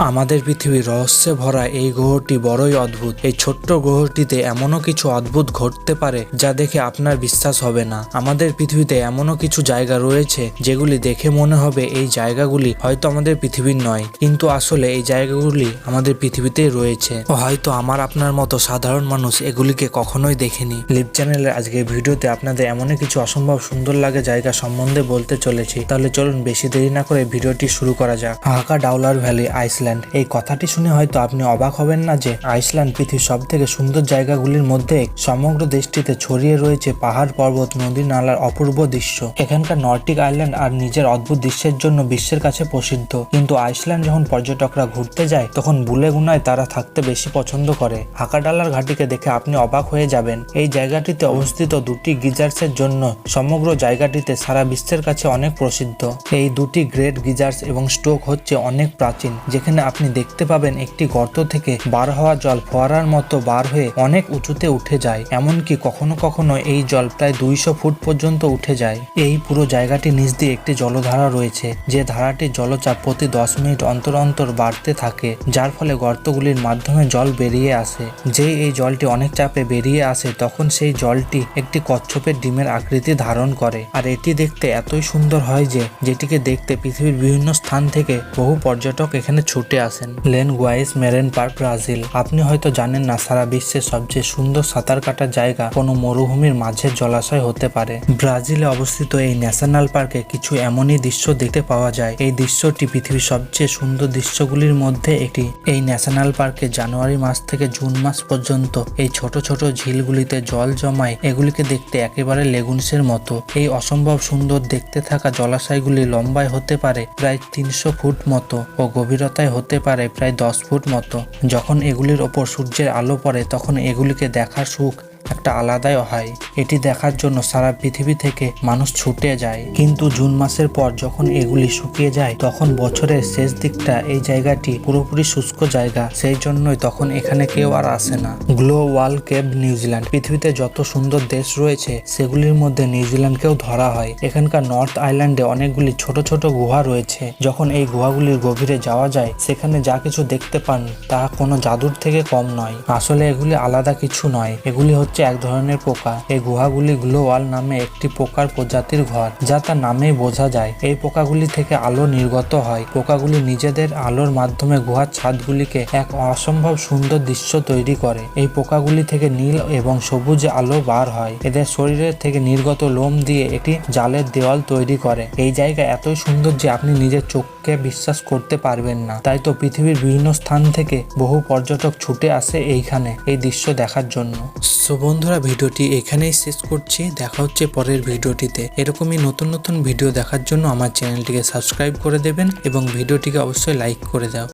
আমাদের পৃথিবীর রহস্যে ভরা এই গ্রহটি বড়ই অদ্ভুত। এই ছোট্ট গ্রহটিতে এমনও কিছু অদ্ভুত ঘটতে পারে যা দেখে আপনার বিশ্বাস হবে না। আমাদের পৃথিবীতে এমনও কিছু জায়গা রয়েছে যেগুলি দেখে মনে হবে এই জায়গাগুলি হয়তো আমাদের পৃথিবীর নয়। কিন্তু আসলে এই জায়গাগুলি আমাদের পৃথিবীতেই রয়েছে। হয়তো আমার আপনার মতো সাধারণ মানুষ এগুলিকে কখনোই দেখেনি। লিপ চ্যানেলের আজকের ভিডিওতে আপনাদের এমনই কিছু অসম্ভব সুন্দর লাগে জায়গা সম্বন্ধে বলতে চলেছি। তাহলে চলুন বেশি দেরি না করে ভিডিওটি শুরু করা যাক। হাহাকা ডাউলার ভ্যালি, আইসল্যান্ড। এই কথাটি শুনে হয়তো আপনি অবাক হবেন না যে আইসল্যান্ড পৃথিবীর সব থেকে সুন্দর জায়গাগুলির মধ্যে সমগ্র দেশটিতে ছড়িয়ে রয়েছে পাহাড়, পর্বত, নদী, নালার অপূর্ব দৃশ্য। এখানকার নর্টিক আইল্যান্ড আর নিজের অদ্ভুত দৃশ্যের জন্য বিশ্বের কাছে প্রসিদ্ধ। কিন্তু আইসল্যান্ড যখন পর্যটকরা ঘুরতে যায়, তখন বুলে গুনায় তারা থাকতে বেশি পছন্দ করে। হাকাডালার ঘাটিকে দেখে আপনি অবাক হয়ে যাবেন। এই জায়গাটিতে অবস্থিত দুটি গিজার্সের জন্য সমগ্র জায়গাটিতে সারা বিশ্বের কাছে অনেক প্রসিদ্ধ। এই দুটি গ্রেট গিজার্স এবং স্টোক হচ্ছে অনেক প্রাচীন, যেখানে আপনি দেখতে পাবেন একটি গর্ত থেকে বার হওয়া জল ফোয়ারার মতো বার হয়ে অনেক উঁচুতে উঠে যায়, এমনকি কখনো কখনো এই জল প্রায় দুইশো ফুট পর্যন্ত উঠে যায়। এই পুরো জায়গাটি নিচ দিয়ে একটি জলধারা রয়েছে, যে ধারাটির জলচাপ প্রতি দশ মিনিট অন্তর অন্তর বাড়তে থাকে, যার ফলে গর্তগুলির মাধ্যমে জল বেরিয়ে আসে। যে এই জলটি অনেক চাপে বেরিয়ে আসে, তখন সেই জলটি একটি কচ্ছপের ডিমের আকৃতি ধারণ করে। আর এটি দেখতে এতই সুন্দর হয় যে, যেটিকে দেখতে পৃথিবীর বিভিন্ন স্থান থেকে বহু পর্যটক এখানে ছুটে আসেন। লেন গুয়াইস মেরেন পার্ক, ব্রাজিল। আপনি হয়তো জানেন না, সারা বিশ্বের সবচেয়ে সুন্দর সাঁতার কাটার জায়গা কোনো মরুভূমির মাঝের জলাশয় হতে পারে। ব্রাজিলে অবস্থিত এই ন্যাশনাল পার্কে কিছু এমনই দৃশ্য দেখতে পাওয়া যায়। এই দৃশ্যটি পৃথিবীর সবচেয়ে সুন্দর দৃশ্যগুলির মধ্যে একটি। এই ন্যাশনাল পার্কে জানুয়ারি মাস থেকে জুন মাস পর্যন্ত এই ছোট ছোট ঝিলগুলিতে জল জমায়, এগুলিকে দেখতে একেবারে লেগুনসের মতো। এই অসম্ভব সুন্দর দেখতে থাকা জলাশয়গুলি লম্বায় হতে পারে প্রায় তিনশো ফুট মতো ও গভীরতায় হতে পারে প্রায় দশ ফুট মতো। যখন এগুলির ওপর সূর্যের আলো পড়ে, তখন এগুলিকে দেখার সুখ একটা আলাদাই হয়। এটি দেখার জন্য সারা পৃথিবী থেকে মানুষ ছুটে যায়। কিন্তু জুন মাসের পর যখন এগুলি শুকিয়ে যায়, তখন বছরের শেষ দিকটা এই জায়গাটি পুরোপুরি শুষ্ক জায়গা। সেই জন্যই তখন এখানে কেউ আর আসে না। গ্লো ওয়াল কেব নিউজিল্যান্ড। পৃথিবীতে যত সুন্দর দেশ রয়েছে, সেগুলির মধ্যে নিউজিল্যান্ডকেও ধরা হয়। এখানকার নর্থ আইল্যান্ডে অনেকগুলি ছোট ছোট গুহা রয়েছে। যখন এই গুহাগুলির গভীরে যাওয়া যায়, সেখানে যা কিছু দেখতে পান, তা কোনো জাদুর থেকে কম নয়। আসলে এগুলি আলাদা কিছু নয়। এগুলি হচ্ছে এক ধরনের পোকা। এই গুহাগুলি গ্লোওয়াল নামে একটি পোকার প্রজাতির ঘর, যা তার নামেই বোঝা যায়। এই পোকাগুলি থেকে আলো নির্গত হয়। পোকাগুলি নিজেদের আলোর মাধ্যমে গুহার ছাদগুলিকে এক অসম্ভব সুন্দর দৃশ্য তৈরি করে। এই পোকাগুলি থেকে নীল এবং সবুজ আলো বার হয়। এদের শরীরের থেকে নির্গত লোম দিয়ে একটি জালের দেওয়াল তৈরি করে। এই জায়গা এতই সুন্দর যে আপনি নিজের চোখকে বিশ্বাস করতে পারবেন না। তাই তো পৃথিবীর বিভিন্ন স্থান থেকে বহু পর্যটক ছুটে আসে এইখানে এই দৃশ্য দেখার জন্য। সো বন্ধুরা, ভিডিওটি এখানেই শেষ করছি। দেখা হচ্ছে পরের ভিডিওটিতে। এরকমই নতুন নতুন ভিডিও দেখার জন্য আমার চ্যানেলটিকে সাবস্ক্রাইব করে দেবেন এবং ভিডিওটিকে অবশ্যই লাইক করে দাও।